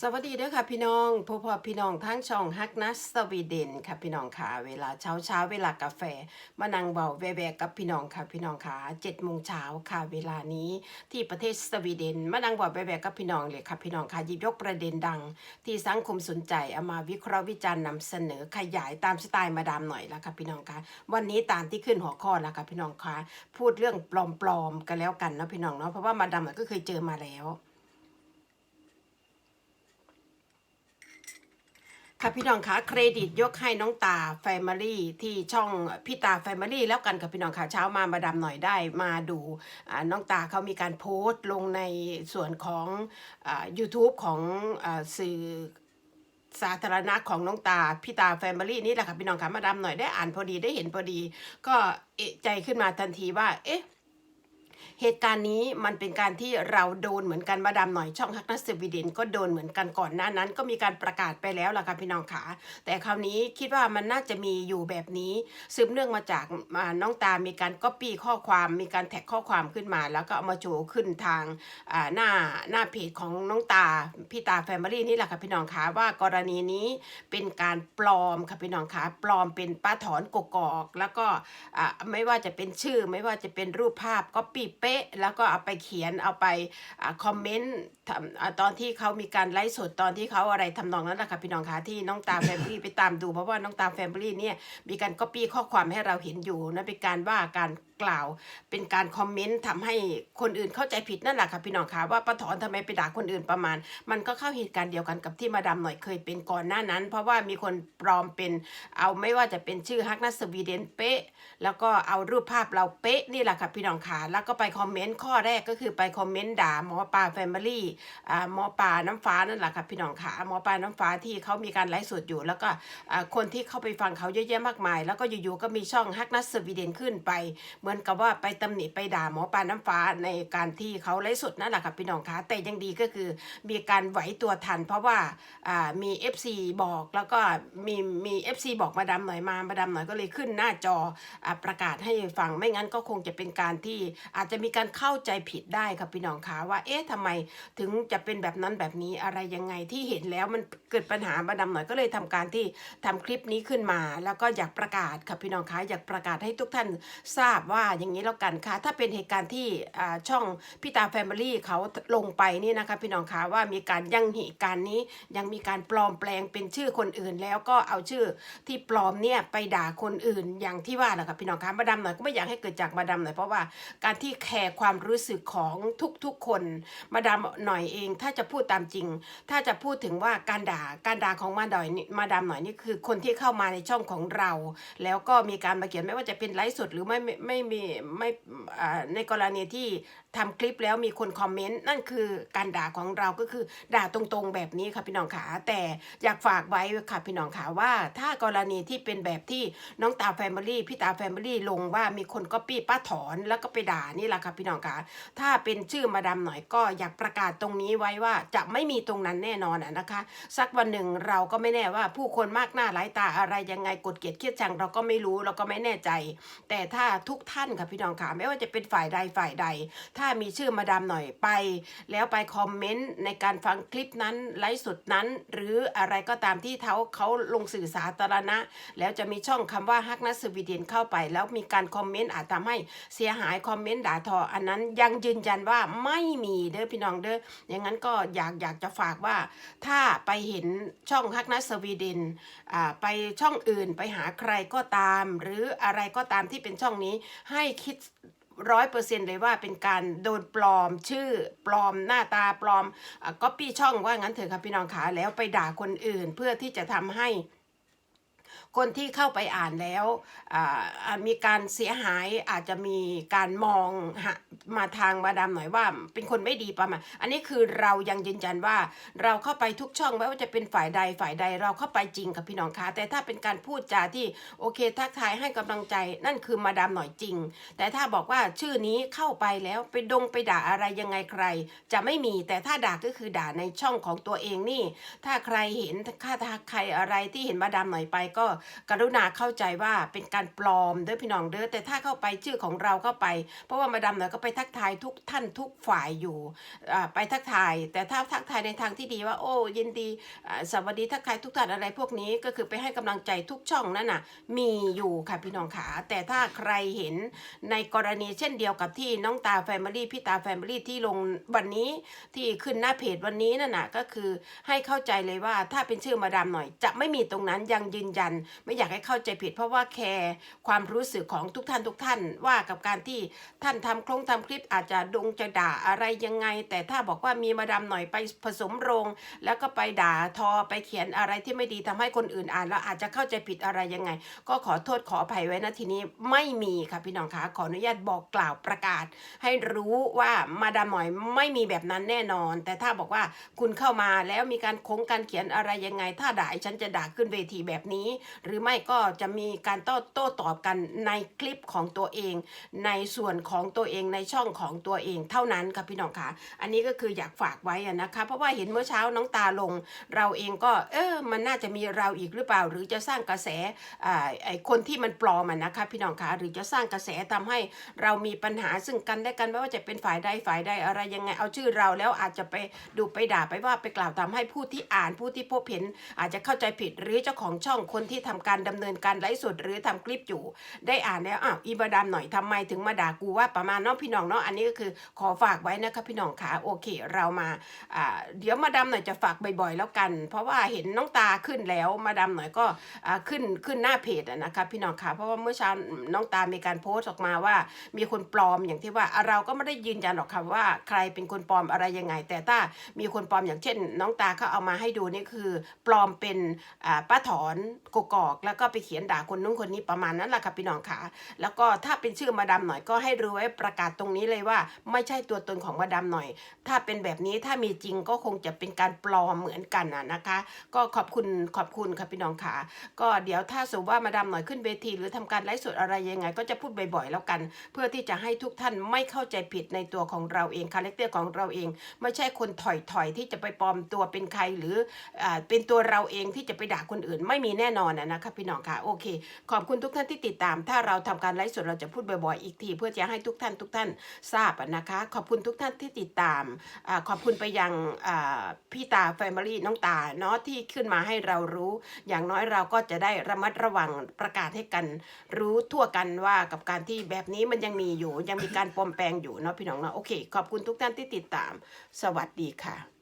สวัสดีเด้อค่ะพี่น้องพบพอพี่น้องทั้งช่องฮักนัสสวีเดนค่ะพี่น้องค่ะเวลาเช้าเช้าเวลากาแฟมานั่งเบาแวๆกับพี่น้องค่ะพี่น้องค่ะเจ็ดโมงเช้าค่ะเวลานี้ที่ประเทศสวีเดนมานั่งเบาแวๆกับพี่น้องเลยค่ะพี่น้องค่ะหยิบยกประเด็นดัง ที่สังคมสนใจเอามาวิเคราะห์วิจารณ์นำเสนอขยายตามสไตล์มาดามหน่อยละค่ะพี่น้องค่ะวันนี้ตามที่ขึ้นหัวข้อล้วค่ะพี่น้องค่ะพูดเรื่องปลอมๆกันแล้วกันเนาะพี่น้องเนาะเพราะว่ามาดามก็เคยเจอมาแล้ว ค่ะพี่น้องคะเครดิตยกให้น้องตาแฟมิลี่ที่ช่องพี่ตาแฟมิลี่แล้วกันกับพี่น้องค่ะเช้ามามาดามหน่อยได้มาดูน้องตาเขามีการโพสต์ลงในส่วนของอ YouTube ของอสื่อสาธารณะของน้องตาพี่ตาแฟมิลี่นี่แหละค่ะพี่น้องค่ะมาดามหน่อยได้อ่านพอดีได้เห็นพอดี ก็เอะใจขึ้นมาทันทีว่า เอ๊ะ เหตุการณ์นี้มันเป็นการที่เราโดนเหมือนกันมาดามหน่อยช่องฮักนัสสวีเดนก็โดนเหมือนกันก่อนหน้านั้น ก็มีการประกาศไปแล้วล่ะค่ะพี่น้องขาแต่คราวนี้คิดว่ามันน่าจะมีอยู่แบบนี้สืบเนื่องมาจากาน้องตา มีการก๊อปปี้ข้อความ มีการแท็กข้อความขึ้นมา แล้วก็เอามาโชว์ขึ้นทางาหน้าหน้าเพจของน้องตาพี่ตาแฟมิลี่นี่แหละค่ะพี่น้องขาว่ากรณีนี้เป็นการปลอมค่ะพี่น้องขาปลอมเป็นป้าถอนกกอก แล้วก็ไม่ว่าจะเป็นชื่อไม่ว่าจะเป็นรูปภาพก็ปี้เป๊ะ แล้วก็เอาไปเขียนเอาไปอาคอมเมนต์ทำอ่าตอนที่เขามีการไลฟ์สดตอนที่เขาอะไรทำนองนั้นแหละค่ะพี่น้องคะที่น้องตาแฟมิลี่ไปตามดูเพราะว่าน้องตาแฟมิลี่เนี่ยมีการก๊อปปี้ข้อความให้เราเห็นอยู่นะเป็นการว่าการกล่าว เป็นการคอมเมนต์ทำให้คนอื่นเข้าใจผิดนั่นแหละค่ะพี่น้องคะว่าป้าถอนทำไมไปด่าคนอื่นประมาณ มันก็เข้าเหตุการณ์เดียวกันกับที่มาดามหน่อยเคยเป็นก่อนหน้านั้น เพราะว่ามีคนปลอมเป็นเอาไม่ว่าจะเป็นชื่อฮักนัสสวีเดนเป๊ะ แล้วก็เอารูปภาพเราเป๊ะนี่แหละค่ะพี่น้องขาแล้วก็ไปคอมเมนต์ข้อแรกก็คือไปคอมเมนต์ด่าหมอปลาแฟมิลี่อ่าหมอปลาน้ำฟ้านั่นแหละค่ะพี่น้องขาหมอปลาน้ำฟ้าที่เขามีการไลฟ์สดอยู่ แล้วก็อ่าคนที่เข้าไปฟังเขาเยอะแยะมากมาย แล้วก็อยู่ๆก็มีช่องฮักนัสสวีเดนขึ้นไปเหมือนกับว่าไปตำหนิไปด่าหมอปลาน้ำฟ้าในการที่เขาไลฟ์สดนั่นแหละค่ะพี่น้องคะแต่ยังดีก็คือมีการไหวตัวทัน เพราะว่าามี FC บอกแล้วก็มีมี FC บอกมาดาหน่อยมามาดาหน่อยก็เลยขึ้นหน้าจออประกาศให้ฟังไม่งั้นก็คงจะเป็นการที่อาจจะมีการเข้าใจผิดได้ค่ะพี่น้องคะว่าเอ๊ะทำไมถึงจะเป็นแบบนั้นแบบนี้อะไรยังไงที่เห็นแล้วมันเกิดปัญหามาดาหน่อยก็เลยทำการที่ทำคลิปนี้ขึ้นมา แล้วก็อยากประกาศค่ะพี่น้องคะอยากประกาศให้ทุกท่านทราบว่าว่าอย่างนี้แล้วกันค่ะ ถ้าเป็นเหตุการณ์ที่ช่องพี่ตาแฟมิลี่เขาลงไปนี่นะคะพี่น้องคะว่ามีการยังเหตุการณ์นี้ยังมีการปลอมแปลงเป็นชื่อคนอื่น แล้วก็เอาชื่อที่ปลอมเนี่ยไปด่าคนอื่นอย่างที่ว่าแหละค่ะพี่น้องคะมาดามหน่อยก็ไม่อยากให้เกิดจากมาดามหน่อยเพราะว่าการที่แคร์ความรู้สึกของทุกๆคนมาดามหน่อยเอง ถ้าจะพูดตามจริง ถ้าจะพูดถึงว่าการด่าการด่าของมาดอยนี่มาดามหน่อยนี่คือคนที่เข้ามาในช่องของเรา แล้วก็มีการมาเขียนไม่ว่าจะเป็นไลฟ์สดหรือไม่ไม่ไม่มีไม่ในกรณีที่ทำคลิปแล้วมีคนคอมเมนต์นั่นคือการด่าของเราก็คือด่าตรงๆแบบนี้ค่ะพี่น้องขาแต่อยากฝากไว้ค่ะพี่น้องขาว่า ถ้ากรณีที่เป็นแบบที่น้องตาแฟมิลี่พี่ตาแฟมิลี่ลงว่ามีคนก็ปี้ป้าถอนแล้วก็ไปด่านี่แหละค่ะพี่น้องขาถ้าเป็นชื่อมาดามหน่อยก็อยากประกาศตรงนี้ไว้ว่าจะไม่มีตรงนั้นแน่นอนอะนะคะ สักวันหนึ่งเราก็ไม่แน่ว่าผู้คนมากหน้าหลายตาอะไรยังไงกดเกลียดเคียดชังเราก็ไม่รู้เราก็ไม่แน่ใจ แต่ถ้าทุกท่านค่ะพี่น้องค่ะไม่ว่าจะเป็นฝ่ายใดฝ่ายใด ถ้ามีชื่อมาดามหน่อยไป แล้วไปคอมเมนต์ในการฟังคลิปนั้นไลฟ์สดนั้น หรืออะไรก็ตามที่เขาเขาลงสื่อสาธารณะ แล้วจะมีช่องคำว่าฮักนัสสวีเดนเข้าไป แล้วมีการคอมเมนต์อาจทำให้เสียหายคอมเมนต์ด่าทอ อันนั้นยังยืนยันว่าไม่มีเด้อพี่น้องเด้ออย่างนั้นก็อยากอยากจะฝากว่า ถ้าไปเห็นช่องฮักนัสสวีเดนอ่าไปช่องอื่นไปหาใครก็ตาม หรืออะไรก็ตามที่เป็นช่องนี้ให้คิดร้อยเปอร์เซ็นต์เลยว่าเป็นการโดนปลอมชื่อปลอมหน้าตาปลอมก็ปี้ช่องว่างั้นเถอะค่ะพี่น้องขาแล้วไปด่าคนอื่นเพื่อที่จะทำให้ คนที่เข้าไปอ่านแล้วมีการเสียหายอาจจะมีการมองมาทางมาดามหน่อยว่าเป็นคนไม่ดีประมาณอันนี้คือเรายังยืนยันว่าเราเข้าไปทุกช่องไม่ว่าจะเป็นฝ่ายใดฝ่ายใดเราเข้าไปจริงกับพี่น้องคะแต่ถ้าเป็นการพูดจาที่โอเคทักทายให้กำลังใจนั่นคือมาดามหน่อยจริง แต่ถ้าบอกว่าชื่อนี้เข้าไปแล้วไปดงไปด่าอะไรยังไงใคร จะไม่มีแต่ถ้าด่าก็คือด่าในช่องของตัวเองนี่ ถ้าใครเห็นถ้าถ้าใครอะไรที่เห็นมาดามหน่อยไปก็ก็กรุณาเข้าใจว่าเป็นการปลอมเด้อพี่น้องเด้อแต่ถ้าเข้าไปชื่อของเราเข้าไป เพราะว่ามาดามหน่อยก็ไปทักทายทุกท่านทุกฝ่ายอยู่ไปทักทาย แต่ถ้าทักทายในทางที่ดีว่า โอ้ยินดีสวัสดีทักทายทุกท่านอะไรพวกนี้ก็คือไปให้กำลังใจทุกช่องนั่นน่ะมีอยู่ค่ะพี่น้องขาแต่ถ้าใครเห็นในกรณีเช่นเดียวกับที่น้องตาแฟมิลี่พี่ตาแฟมิลี่ที่ลงวันนี้ที่ขึ้นหน้าเพจวันนี้นั่นน่ะก็คือให้เข้าใจเลยว่าถ้าเป็นชื่อมาดามหน่อย จะไม่มีตรงนั้นยังยืนยันไม่อยากให้เข้าใจผิดเพราะว่าแคร์ความรู้สึกของทุกท่านทุกท่านว่ากับการที่ท่านทำโครงทำคลิปอาจจะดงจะด่าอะไรยังไง แต่ถ้าบอกว่ามีมาดามหน่อยไปผสมโรง แล้วก็ไปด่าทอไปเขียนอะไรที่ไม่ดีทำให้คนอื่นอ่านแล้วอาจจะเข้าใจผิดอะไรยังไง ก็ขอโทษขออภัยไว้นะทีนี้ไม่มีค่ะพี่น้องคะขออนุญาตบอกกล่าวประกาศ ให้รู้ว่ามาดามหน่อยไม่มีแบบนั้นแน่นอน แต่ถ้าบอกว่าคุณเข้ามาแล้วมีการคงการเขียนอะไรยังไง ถ้าด่าฉันจะด่าขึ้นเวทีแบบนี้หรือไม่ก็จะมีการโต้โต้ตอบกันในคลิปของตัวเอง ในส่วนของตัวเองในช่องของตัวเองเท่านั้นค่ะพี่น้องคะอันนี้ก็คืออยากฝากไว้นะคะ เพราะว่าเห็นเมื่อเช้าน้องตาลง เราเองก็เออมันน่าจะมีเราอีกหรือเปล่า หรือจะสร้างกระแสอ่าไอคนที่มันปลอมนะคะพี่น้องคะหรือจะสร้างกระแสทำให้เรามีปัญหาซึ่งกันและกันไม่ว่าจะเป็นฝ่ายใดฝ่ายใดอะไรยังไงเอาชื่อเราแล้วอาจจะไปดูไปด่าไปว่าไปกล่าวทำให้ผู้ที่อ่านผู้ที่พบเห็น อาจจะเข้าใจผิดหรือเจ้าของช่องคนที่ทำการดำเนินการไลฟ์สดหรือทำคลิปอยู่ ได้อ่านแล้วอ้าวอีบดามหน่อยทำไมถึงมาด่ากูว่าประมาณเนาะพี่น้องเนาะอันนี้ก็คือขอฝากไว้นะคะพี่น้องขาโอเค เรามาอ่าเดี๋ยวมาดามหน่อยจะฝากบ่อยๆแล้วกัน เพราะว่าเห็นน้องตาขึ้นแล้วมาดามหน่อยก็อ่าขึ้นขึ้นหน้าเพจนะคะพี่น้องขาเพราะว่าเมื่อเช้าน้องตามีการโพสต์ออกมาว่า มีคนปลอมอย่างที่ว่าเราก็ไม่ได้ยืนยันหรอกค่ะว่าใครเป็นคนปลอมอะไรยังไง แต่ถ้ามีคนปลอมอย่างเช่น น้องตาเขาเอามาให้ดูนี่คือ ปลอมเป็นป้าถอนกกอก แล้วก็ไปเขียนด่าคนนู้นคนนี้ประมาณนั้นแหละค่ะพี่น้องขาแล้วก็ถ้าเป็นชื่อมาดามหน่อยก็ให้รู้ไว้ประกาศตรงนี้เลยว่า ไม่ใช่ตัวตนของมาดามหน่อย ถ้าเป็นแบบนี้ถ้ามีจริงก็คงจะเป็นการปลอมเหมือนกันนะนะคะ ก็ขอบคุณขอบคุณค่ะพี่น้องขาก็เดี๋ยวถ้าสมมติว่ามาดามหน่อยขึ้นเวที หรือทำการไลฟ์สดอะไรยังไง ก็จะพูดบ่อยๆแล้วกัน เพื่อที่จะให้ทุกท่านไม่เข้าใจผิดในตัวของเราเองคาแรคเตอร์ของเราเอง ไม่ใช่คนถอยๆที่จะไปปลอมตัวเป็นใครหรืออเป็นตัวเราเองที่จะไปด่าคนอื่นไม่มีแน่นอนนะนะคะพี่น้องค่ะโอเค ขอบคุณทุกท่านที่ติดตาม ถ้าเราทำการไลฟ์สดเราจะพูดบ่อยๆอีกที เพื่อจะให้ทุกท่านทุกท่านทราบนะคะ ขอบคุณทุกท่านที่ติดตามอขอบคุณไปยังพี่ตาแฟมิลี่น้องตาเนาะที่ขึ้นมาให้เรารู้ อย่างน้อยเราก็จะได้ระมัดระวังประกาศให้กัน รู้ทั่วกันว่ากับการที่แบบนี้มันยังมีอยู่ ยังมีการปลอมแปลงอยู่เนาะพี่น้องเนาะโอเค ขอบคุณทุกท่านที่ติดตาม สวัสดีค่ะ